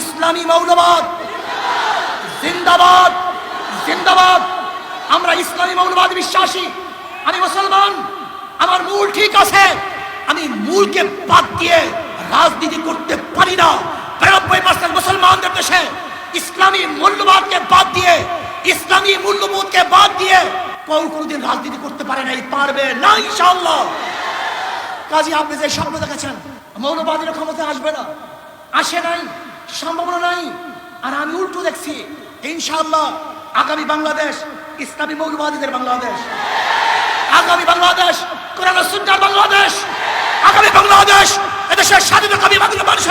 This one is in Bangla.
ইসলামী মৌলবাদ। জিন্দাবাদ জিন্দাবাদ। আমরা ইসলামী মৌলবাদ বিশ্বাসী। আমি মুসলমান, আমার মূল ঠিক আছে। আমি মূলকে বাদ দিয়ে রাজনীতি করতে পারি না। বিরানব্বই পার্সেন্ট মুসলমানদের দেশে ইসলামী মূল্যবাদকে বাদ দিয়ে, ইসলামী মূল্যবোধকে বাদ দিয়ে কেউ কোনোদিন রাজনীতি করতে পারে নাই, পারবে না, ইনশাআল্লাহ। কাজী আপনি যে স্বপ্ন দেখেছেন, মৌলবাদীর ক্ষমতা আসবে না। আসে নাই। সম্ভাবনা নাই। আর আমি উল্টো দেখছি, ইনশাআল্লাহ আগামী বাংলাদেশ, ইসলামী মৌলবাদীদের বাংলাদেশ। আগামী বাংলাদেশ, কোরআন সুন্নার বাংলাদেশ। আগামী বাংলাদেশ, এদেশের স্বাধীনতামী বাংলা মানুষ